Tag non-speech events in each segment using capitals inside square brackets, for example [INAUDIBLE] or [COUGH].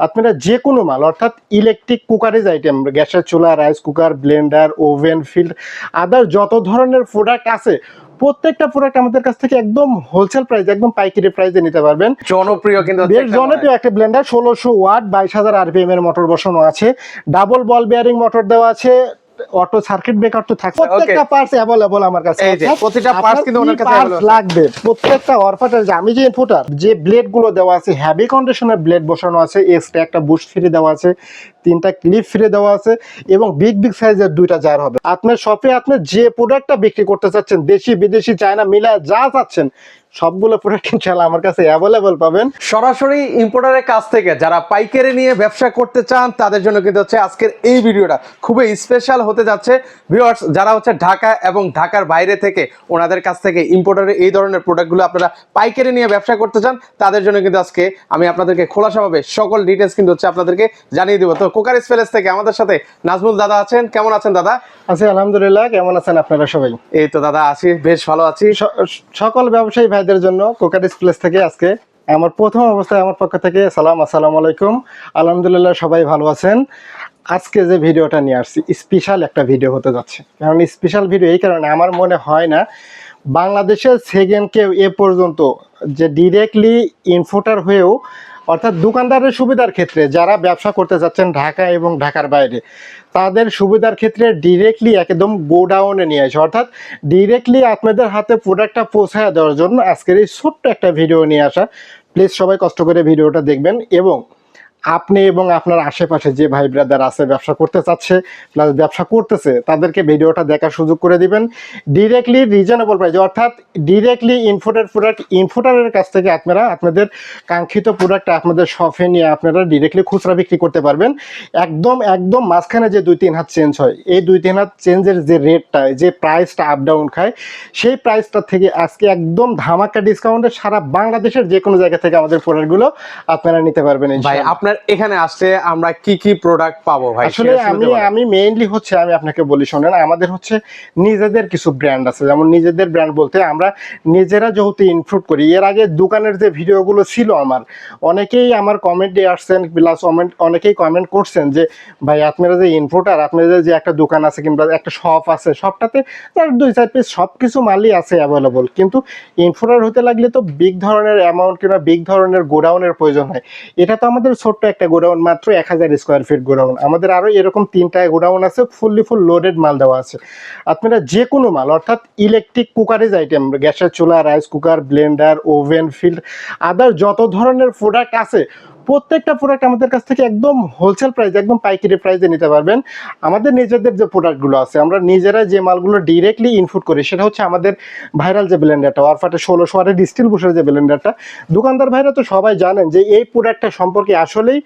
আপনারা যে কোনো মাল অর্থাৎ ইলেকট্রিক কুকারেজ আইটেম গ্যাসের চুলা rice cooker blender oven field other যত ধরনের প্রোডাক্ট আছে প্রত্যেকটা প্রোডাক্ট আমাদের কাছ থেকে একদম হোলসেল প্রাইস একদম পাইকারি প্রাইসে নিতে পারবেন। জনপ্রিয় কিন্তু বেশ জনপ্রিয় একটা ব্লেন্ডার ষোলোশো ওয়াট বাইশ হাজার আরপিএম এর মোটর বসানো আছে। ডাবল বল বেয়ারিং মোটর দেওয়া আছে। অটো সার্কিট ব্রেকার তো থাকছে. প্রত্যেকটা পার্টস अवेलेबल আমার কাছে এই যে, পার্টস কিন্তু ওনার কাছে available লাগবে? প্রত্যেকটা অরফাটার যে আমি যে ফুটার যে ব্লেডগুলো দেওয়া আছে হেভি কন্ডিশনের ব্লেড বসানো আছে এক্সট্রা একটা বুশ ফ্রি দেওয়া আছে তিনটা ক্লিপ ফিরে দেওয়া আছে এবং বিগ বিগ সাইজের দুইটা জার হবে। আপনার শপে আপনি যে প্রোডাক্টটা বিক্রি করতে চাচ্ছেন, দেশি, বিদেশি, চায়না মিলা যা চাচ্ছেন, সবগুলো প্রোডাক্ট ইনশাআল্লাহ আমার কাছে অ্যাভেলেবল পাবেন। সরাসরি ইম্পোর্টারের কাছ থেকে যারা পাইকারি নিয়ে ব্যবসা করতে চান, তাদের জন্য কিন্তু হচ্ছে আজকের এই ভিডিওটা খুবই স্পেশাল হতে যাচ্ছে। ভিউয়ার্স যারা হচ্ছে ঢাকা এবং ঢাকার বাইরে থেকে ওনাদের কাছ থেকে ইম্পোর্টারের এই ধরনের প্রোডাক্টগুলো আপনারা পাইকারি নিয়ে ব্যবসা করতে চান, তাদের জন্য কিন্তু আজকে আমি আপনাদেরকে খোলাসাভাবে সকল ডিটেলস কিন্তু হচ্ছে আপনাদেরকে জানিয়ে দেবো। তো কোকার স্পেলেস থেকে আমাদের সাথে নাজমুল দাদা আছেন। কেমন আছেন দাদা? আছি আলহামদুলিল্লাহ। কেমন আছেন আপনারা সবাই? এই তো দাদা আছি বেশ ভালো আছি। সকল ব্যবসায়ী ভাইদের জন্য কোকারিস প্লেস থেকে আজকে আমার প্রথম অবস্থায় আমার পক্ষ থেকে সালাম আসসালামু আলাইকুম। আলহামদুলিল্লাহ সবাই ভালো আছেন। আজকে যে ভিডিওটা নিয়ে আসছি স্পেশাল একটা ভিডিও হতে যাচ্ছে। কারণ স্পেশাল ভিডিও এই কারণে আমার মনে হয় না বাংলাদেশের সেকেন্ড কেউ এ পর্যন্ত যে ডিরেক্টলি ইনফোটার হয়েও অর্থাৎ দোকানদারের সুবিধার ক্ষেত্রে যারা ব্যবসা করতে যাচ্ছেন ঢাকা এবং ঢাকার বাইরে, তাদের সুবিধার ক্ষেত্রে ডিরেক্টলি একদম গোডাউনে নিয়ে আসে। অর্থাৎ ডিরেক্টলি আপনাদের হাতে প্রোডাক্টটা পৌঁছায় দেওয়ার জন্য আজকের এই ছোট্ট একটা ভিডিও নিয়ে আসা। প্লিজ সবাই কষ্ট করে ভিডিওটা দেখবেন এবং আপনি এবং আপনার আশেপাশে যে ভাই ব্রাদার আছে ব্যবসা করতে চাচ্ছে প্লাস ব্যবসা করতেছে তাদেরকে ভিডিওটা দেখার সুযোগ করে দিবেন ডিরেক্টলি রিজনেবল প্রাইস অর্থাৎ ডিরেক্টলি ইনফোটার প্রোডাক্ট ইনফোটারের কাছ থেকে আপনারা আপনাদের কাঙ্ক্ষিত প্রোডাক্ট আপনাদের শপে নিয়ে আপনারা ডিরেক্টলি খুচরা বিক্রি করতে পারবেন একদম একদম মাঝখানে যে দুই তিন হাত চেঞ্জ হয় এই দুই তিন হাত চেঞ্জের যে রেটটা যে প্রাইসটা আপ ডাউন খায় সেই প্রাইসটা থেকে আজকে একদম ধামাকা ডিসকাউন্টে সারা বাংলাদেশের যে কোনো জায়গা থেকে আমাদের প্রোডাক্টগুলো আপনারা নিতে পারবেন ভাই ইনশাআল্লাহ। আপনার এখানে আসলে আমরা কি কি প্রোডাক্ট পাবো ভাই? আসলে আমি আমি মেইনলি হচ্ছে আমি আপনাকে বলি শোনেন আমাদের হচ্ছে নিজেদের কিছু ব্র্যান্ড আছে। যেমন নিজেদের ব্র্যান্ড বলতে আমরা নিজেরা যেহেতু ইনক্লুড করি এর আগে দোকানের যে ভিডিওগুলো ছিল আমার অনেকেই আমার কমেন্টে আসছেন প্লাস কমেন্ট অনেকেই কমেন্ট করছেন যে ভাই আপনারা যে ইনফোটার আপনাদের যে একটা দোকান আছে কিংবা একটা শপ আছে শপটাতে তার দুই চার পিস সব কিছু মালই আছে অ্যাভেলেবল কিন্তু ইনফোটার হতে লাগলে তো বিগ ধরনের অ্যামাউন্ট কিংবা বিগ ধরনের গোডাউনের প্রয়োজন হয়। এটা তো আমাদের ছোট্ট একটা গোডাউন, মাত্র এক হাজার স্কোয়ার ফিট গোডাউন। আমাদের আরও এরকম তিনটা গোডাউন আছে ফুললি ফুল লোডেড মাল দেওয়া আছে। আপনারা যে কোনো মাল, অর্থাৎ ইলেকট্রিক কুকারেজ আইটেম গ্যাসের চুলা rice cooker blender oven field other যত ধরনের প্রোডাক্ট আছে প্রত্যেকটা প্রোডাক্ট আমাদের কাছ থেকে একদম হোলসেল প্রাইস একদম পাইকারি প্রাইসে নিতে পারবেন। আমাদের নিজেদের যে প্রোডাক্টগুলো আছে, আমরা নিজেরা যে মালগুলো ডিরেক্টলি ইনপুট করি, সেটা হচ্ছে আমাদের ভাইরাল যে ব্লেন্ডারটা অরফাটে ষোলোশো আটের ডিস্টিল বসে যে ব্লেন্ডারটা দোকানদার ভাইরা তো সবাই জানেন যে এই প্রোডাক্টটা সম্পর্কে আসলেই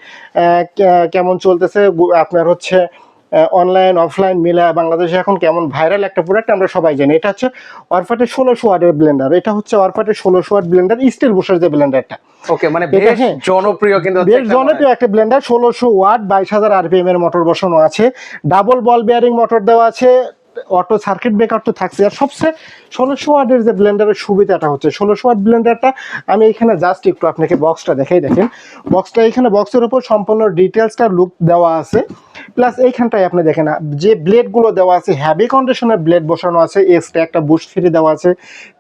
কেমন চলতেছে আপনার হচ্ছে অনলাইন অফলাইন মিলা বাংলাদেশে এখন কেমন ভাইরাল একটা প্রোডাক্ট আমরা সবাই জানি। এটা হচ্ছে অরফাটের ষোলোশো ওয়াটের ব্লেন্ডার এটা হচ্ছে অরফাটের ষোলোশো ওয়াট ব্লেন্ডার স্টিল বুসের যে ব্লেন্ডারটা ওকে মানে বেশ হ্যাঁ। জনপ্রিয় কিন্তু বেশ জনপ্রিয় একটা ব্লেন্ডার ষোলোশো ওয়াট বাইশ হাজার আরপিএম এর মোটর বসানো আছে। ডাবল বল বেয়ারিং মোটর দেওয়া আছে। অটো সার্কিট ব্রেকার তো থাকছে। আর সবচেয়ে ষোলোশো ওয়াটের যে ব্লেন্ডারের সুবিধাটা হচ্ছে ষোলোশো ওয়াট ব্লেন্ডারটা আমি এখানে জাস্ট একটু আপনাকে বক্সটা দেখাই দেখেন। বক্সটা এখানে বক্সের উপর সম্পূর্ণ ডিটেলসটা লুক দেওয়া আছে। প্লাস এইখানটায় আপনি দেখেন যে ব্লেডগুলো দেওয়া আছে হ্যাভি কন্ডিশনের ব্লেড বসানো আছে এক্সট্রা একটা বুস্ট ফ্রি দেওয়া আছে,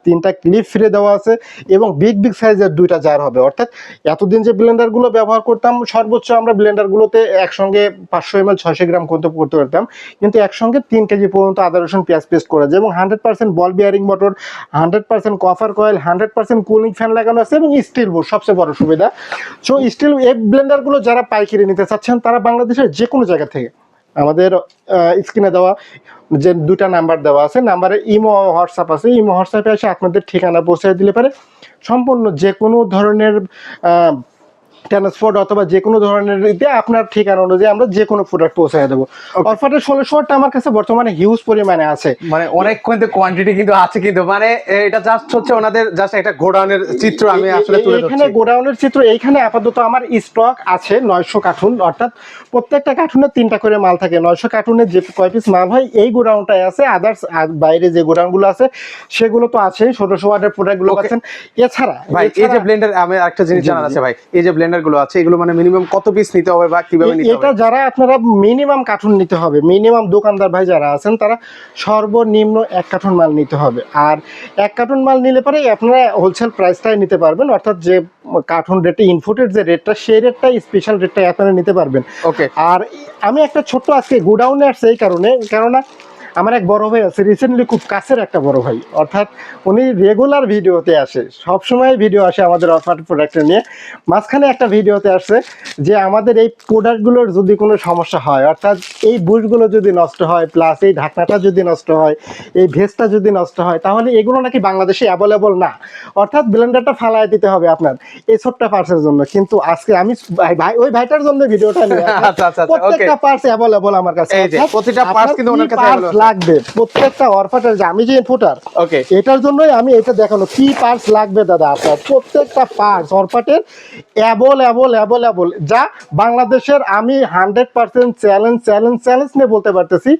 তিনটা ক্লিপ ফ্রি দেওয়া আছে এবং বিগ বিগ সাইজের দুইটা জার হবে। অর্থাৎ এতদিন যে ব্লেন্ডারগুলো ব্যবহার করতাম, সর্বোচ্চ আমরা ব্লেন্ডারগুলোতে একসঙ্গে পাঁচশো এম এল ছয়শো গ্রাম করতে করতে পারতাম। কিন্তু একসঙ্গে তিন কেজি পর্যন্ত আদা, রসুন, পেঁয়াজ পেস্ট করা যায় এবং hundred percent ball bearing motor hundred percent copper coil hundred percent cooling fan লাগানো আছে এবং স্টিল বোর্ড সবচেয়ে বড় সুবিধা। সো স্টিল এই ব্লেন্ডারগুলো যারা পাইকারি নিতে চাচ্ছেন, তারা বাংলাদেশের যে কোনো জায়গা থেকে আমাদের স্ক্রিনে দেওয়া যে দুটা নাম্বার দেওয়া আছে নাম্বারে ইমো হোয়াটসঅ্যাপ আছে। ইমো হোয়াটসঅ্যাপে এসে আপনাদের ঠিকানা পৌঁছে দিলে পারে। সম্পূর্ণ যে কোনো ধরনের ট্রান্সপোর্ট অথবা যে কোনো ধরনের ইতে আপনার ঠিকানা অনুযায়ী আমরা যে কোনো প্রোডাক্ট পৌঁছে দেবো অফারের ষোলোশো ওয়াটটা আমার কাছে বর্তমানে হিউজ পরিমাণে আছে। মানে অনেক কিন্তু কোয়ান্টিটি কিন্তু আছে কিন্তু মানে এটা জাস্ট হচ্ছে ওনাদের জাস্ট একটা গোডাউনের চিত্র আমি আসলে তুলে ধরছি। গোডাউনের চিত্র এইখানে আপাতত আমার স্টক আছে নয়শো কার্টুন অর্থাৎ প্রত্যেকটা কার্টুনে তিনটা করে মাল থাকে। নয়শো কার্টুনে যে কয় পিস মাল হয় এই গোডাউনটাই আছে। আদার্স বাইরে যে গোডাউনগুলো আছে সেগুলো তো আছে ষোলোশো ওয়াটের প্রোডাক্টগুলো. পাচ্ছেন। এছাড়া ভাই এই যে ব্লেন্ডার আমি একটা জিনিস জানার আছে ভাই। এই যে ব্লেন্ডার গুলো আছে এগুলো মানে মিনিমাম কত পিস নিতে হবে বা কীভাবে নিতে এটা যারা আপনারা মিনিমাম কার্টুন নিতে হবে মিনিমাম দোকানদার ভাই যারা আছেন তারা সর্বনিম্ন এক কার্টুন মাল নিতে হবে। আর এক কার্টুন মাল নিলে পরে আপনারা হোলসেল প্রাইসটাই নিতে পারবেন অর্থাৎ যে কার্টুন রেটে ইনপুটের যে রেটটা সেই রেটটাই স্পেশাল রেটটাই আপনারা নিতে পারবেন। ওকে আর আমি একটা ছোট্ট আজকে গোডাউনে আসছে এই কারণে কেননা আমার এক বড় ভাই আছে রিসেন্টলি খুব কাছের একটা বড় ভাই। অর্থাৎ উনি রেগুলার ভিডিওতে আসে। সব সময় ভিডিও আসে আমাদের অফার প্রোডাক্টটা নিয়ে। মাঝখানে একটা ভিডিওতে আসছে যে আমাদের এই প্রোডাক্টগুলোর যদি কোনো সমস্যা হয় অর্থাৎ এই বুশগুলো যদি নষ্ট হয় প্লাস এই ঢাকনাটা যদি নষ্ট হয় এই ভেজটা যদি নষ্ট হয় তাহলে এগুলো নাকি বাংলাদেশে অ্যাভেলেবল না। অর্থাৎ ব্লেন্ডারটা ফালায় দিতে হবে আপনার এই ছোট্ট পার্সের জন্য। কিন্তু আজকে আমি ভাই ওই ভাইটার জন্য ভিডিওটা নিয়ে। [LAUGHS] আচ্ছা, আচ্ছা, আচ্ছা, প্রত্যেকটা পার্টস অ্যাভেলেবল আমার কাছে। প্রতিটা আপনার কিন্তু ওনার কাছে। লাগবে। প্রত্যেকটা অরফাটার যে আমি যে ইনফুটার ওকে এটার জন্যই আমি এটা দেখানো কি পার্টস লাগবে দাদা আপনার? প্রত্যেকটা পার্টস অরফাটের অ্যাবল অ্যাবল অ্যাবল অ্যাবল যা বাংলাদেশের আমি hundred percent challenge challenge challenge নিয়ে বলতে পারতেছি।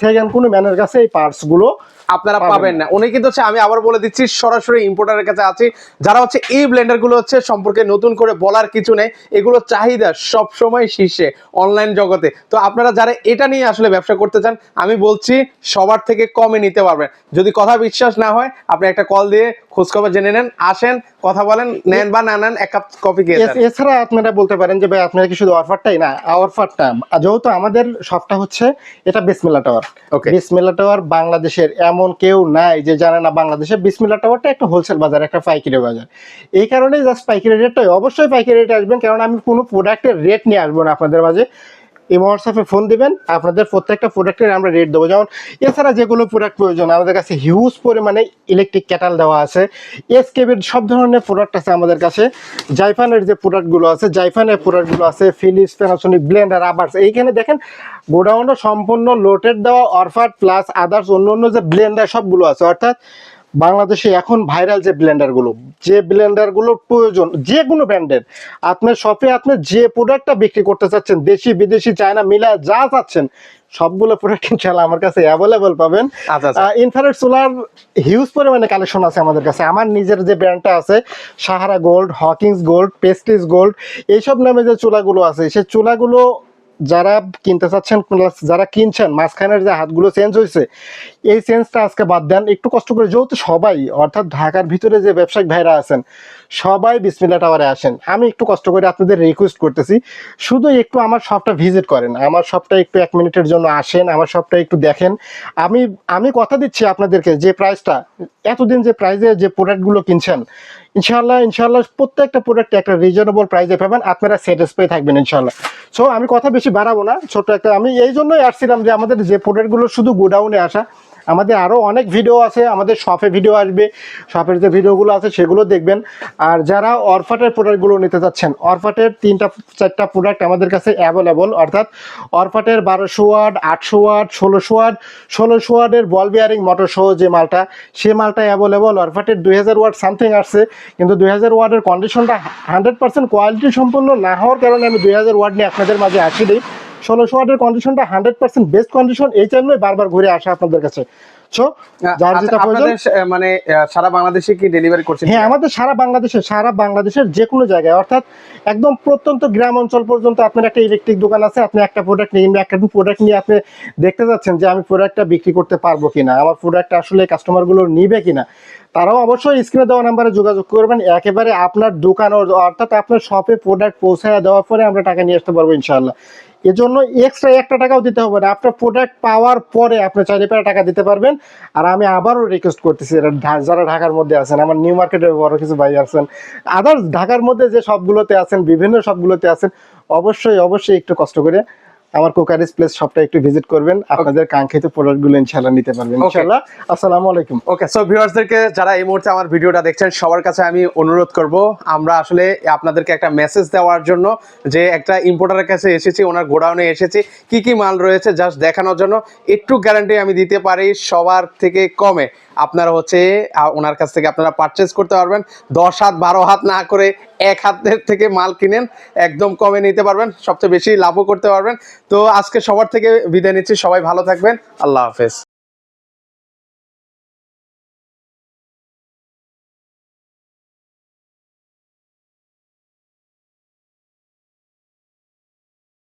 সেকেন্ড কোনো ম্যানের কাছে এই পার্টসগুলো আপনারা পাবেন না। উনি কিন্তু হচ্ছে আমি আবার বলে দিচ্ছি সরাসরি ইম্পোর্টারের কাছে আছি। যারা হচ্ছে এই ব্লেন্ডারগুলো হচ্ছে সম্পর্কে নতুন করে বলার কিছু নেই এগুলো চাহিদা সব সময় শীর্ষে অনলাইন জগতে। তো আপনারা যারা এটা নিয়ে আসলে ব্যবসা করতে চান আমি বলছি সবার থেকে কমে নিতে পারবেন। যদি কথা বিশ্বাস না হয় আপনি একটা কল দিয়ে খোঁজখবর জেনে নেন আসেন কথা বলেন নেন বা না নেন এক কাপ কফি খেয়ে। এছাড়া আপনারা বলতে পারেন যে ভাই আপনারা কি শুধু অফারটাই না অফারটা যেহেতু আমাদের শপটা হচ্ছে এটা বিসমিল্লা টাওয়ার Okay. বিসমিল্লা টাওয়ার বাংলাদেশের এমন কেউ নাই যে জানে না বাংলাদেশে বিসমিল্লা টাওয়ারটা একটা হোলসেল বাজার একটা পাইকারি বাজার। এই কারণেই জাস্ট পাইকারি রেটটাই অবশ্যই পাইকারি রেটে আসবেন কারণ আমি কোনো প্রোডাক্টের রেট নিয়ে আসব না আপনাদের মাঝে। এই হোয়াটসঅ্যাপে ফোন দিবেন, আপনাদের প্রত্যেকটা প্রোডাক্টের আমরা রেট দেবো। যেমন এছাড়া যেগুলো প্রোডাক্ট প্রয়োজন, আমাদের কাছে হিউজ পরিমাণে ইলেকট্রিক ক্যাটাল দেওয়া আছে এসকেবের সব ধরনের প্রোডাক্ট আছে আমাদের কাছে। জাইফানের যে প্রোডাক্টগুলো আছে জাইফানের প্রোডাক্টগুলো আছে ফিলিপস প্যানাসোনিক ব্লেন্ডার আবার্স এইখানে দেখেন গোডাউনটা সম্পূর্ণ লোটেড দেওয়া অরফার প্লাস আদার্স অন্য অন্য যে ব্লেন্ডার সবগুলো আছে, অর্থাৎ বাংলাদেশে এখন ভাইরাল যে ব্লেন্ডারগুলো যে ব্লেন্ডারগুলো প্রয়োজন যে কোনো ব্র্যান্ডের আপনার শপে আপনি যে প্রোডাক্টটা বিক্রি করতে চাচ্ছেন দেশি বিদেশি চায়না মিলা যা চাচ্ছেন সবগুলো প্রোডাক্ট ইনশাল্লাহ আমার কাছে অ্যাভেলেবল পাবেন। ইনফ্রারেড সোলার হিউজ পরিমাণে কালেকশন আছে আমাদের কাছে আমার নিজের যে ব্র্যান্ডটা আছে সাহারা গোল্ড হকিংস গোল্ড পেস্টিস গোল্ড এইসব নামে যে চুলাগুলো আছে সেই চুলাগুলো যারা কিনতে চাচ্ছেন যারা কিনছেন, মাঝখানের যে হাতগুলো চেঞ্জ হয়েছে এই চেঞ্জটা আজকে বাদ দেন। একটু কষ্ট করে, যেহেতু সবাই, অর্থাৎ ঢাকার ভিতরে যে ব্যবসায়িক ভাইরা আছেন, সবাই বিসমিল্লা টাওয়ারে আসেন। আমি একটু কষ্ট করে আপনাদের রিকোয়েস্ট করতেছি, শুধু একটু আমার শপটা ভিজিট করেন, আমার শপটা একটু এক মিনিটের জন্য আসেন, আমার শপটা একটু দেখেন। আমি আমি কথা দিচ্ছি আপনাদেরকে যে প্রাইসটা এতদিন যে প্রাইজে যে প্রোডাক্টগুলো কিনছেন ইনশাল্লাহ ইনশাল্লাহ প্রত্যেকটা প্রোডাক্ট একটা রিজনেবল প্রাইসে পাবেন, আপনারা স্যাটিসফাই থাকবেন ইনশাল্লাহ সো আমি কথা বেশি বাড়াবো না ছোট একটা, আমি এই জন্যই আসছিলাম যে আমাদের যে প্রোডাক্টগুলো শুধু গোডাউনে আসা আমাদের আরও অনেক ভিডিও আছে, আমাদের শপে ভিডিও আসবে শপের যে ভিডিওগুলো আছে সেগুলো দেখবেন। আর যারা অরফাটের প্রোডাক্টগুলো নিতে চাচ্ছেন, অরফাটের তিনটা, চারটা প্রোডাক্ট আমাদের কাছে অ্যাভেলেবল অর্থাৎ অরফাটের বারোশো ওয়াট, আটশো ওয়াট, ষোলোশো ওয়াট, ষোলোশো ওয়াটের বল বিয়ারিং মোটর সহ যে মালটা, সে মালটা অ্যাভেলেবল অরফাটের দুই হাজার ওয়াট সামথিং আসছে, কিন্তু দুই হাজার ওয়াটের কন্ডিশনটা হান্ড্রেড পার্সেন্ট কোয়ালিটি সম্পূর্ণ না হওয়ার কারণে আমি দুই হাজার ওয়াট নিয়ে আপনাদের মাঝে আসি দিই ষোলোশো ওয়াটের কন্ডিশনটা হান্ড্রেড পার্সেন্ট বেস্ট কন্ডিশন এই জন্যই বারবার ঘুরে আসা আপনাদের কাছে। যার আচ্ছা, যেটা প্রয়োজন মানে সারা বাংলাদেশে কি ডেলিভারি করছেন হ্যাঁ আমাদের সারা বাংলাদেশে সারা বাংলাদেশের যে কোনো জায়গায় অর্থাৎ একদম প্রত্যন্ত গ্রাম অঞ্চল পর্যন্ত আপনার একটা ইলেকট্রিক দোকান আছে আপনি একটা প্রোডাক্ট নিয়ে একটা প্রোডাক্ট নিয়ে আপনি দেখতে যাচ্ছেন যে আমি প্রোডাক্টটা বিক্রি করতে পারব কিনা আমার প্রোডাক্টটা আসলে কাস্টমারগুলো নিবে কিনা। তারাও অবশ্যই স্ক্রিনে দেওয়া নাম্বারে যোগাযোগ করবেন একেবারে আপনার দোকান অর্থাৎ আপনার শপে প্রোডাক্ট পৌঁছায় দেওয়ার পরে আমরা টাকা নিয়ে আসতে পারব ইনশাআল্লাহ। এজন্য এক্সট্রা একটা টাকাও দিতে হবে না। আপনার প্রোডাক্ট পাওয়ার পরে আপনি চাইলে পেরে টাকা দিতে পারবেন। আর আমি আবারও রিকোয়েস্ট করতেছি যারা ঢাকার মধ্যে আছেন, আমার নিউ মার্কেটের বড় কিছু ভাই আছেন আদার্স ঢাকার মধ্যে যে সবগুলোতে আছেন, বিভিন্ন সবগুলোতে আছেন, অবশ্যই অবশ্যই একটু কষ্ট করে আমার কোকারিস প্লেস শপটা একটু ভিজিট করবেন। আপনাদের কাঙ্ক্ষিত প্রোডাক্টগুলো ইনশাআল্লাহ নিতে পারবেন. ইনশাআল্লাহ। আসসালামু আলাইকুম। ওকে সো ভিউয়ার্সদেরকে যারা এই মুহূর্তে আমার ভিডিওটা দেখছেন সবার কাছে আমি অনুরোধ করব আমরা আসলে আপনাদেরকে একটা মেসেজ দেওয়ার জন্য যে একটা ইম্পোর্টারের কাছে এসেছি ওনার গোডাউনে এসেছি কি কি মাল রয়েছে জাস্ট দেখানোর জন্য একটু গ্যারান্টি আমি দিতে পারি সবার থেকে কমে। আপনারা হচ্ছে ওনার কাছ থেকে আপনারা পারচেস করতে পারবেন। দশ হাত, বারো হাত না করে এক হাতের থেকে মাল কিনেন, একদম কমে নিতে পারবেন, সবচেয়ে বেশি লাভও করতে পারবেন। তো আজকে সবার থেকে বিদায় নিচ্ছি, সবাই ভালো থাকবেন, আল্লাহ হাফেজ।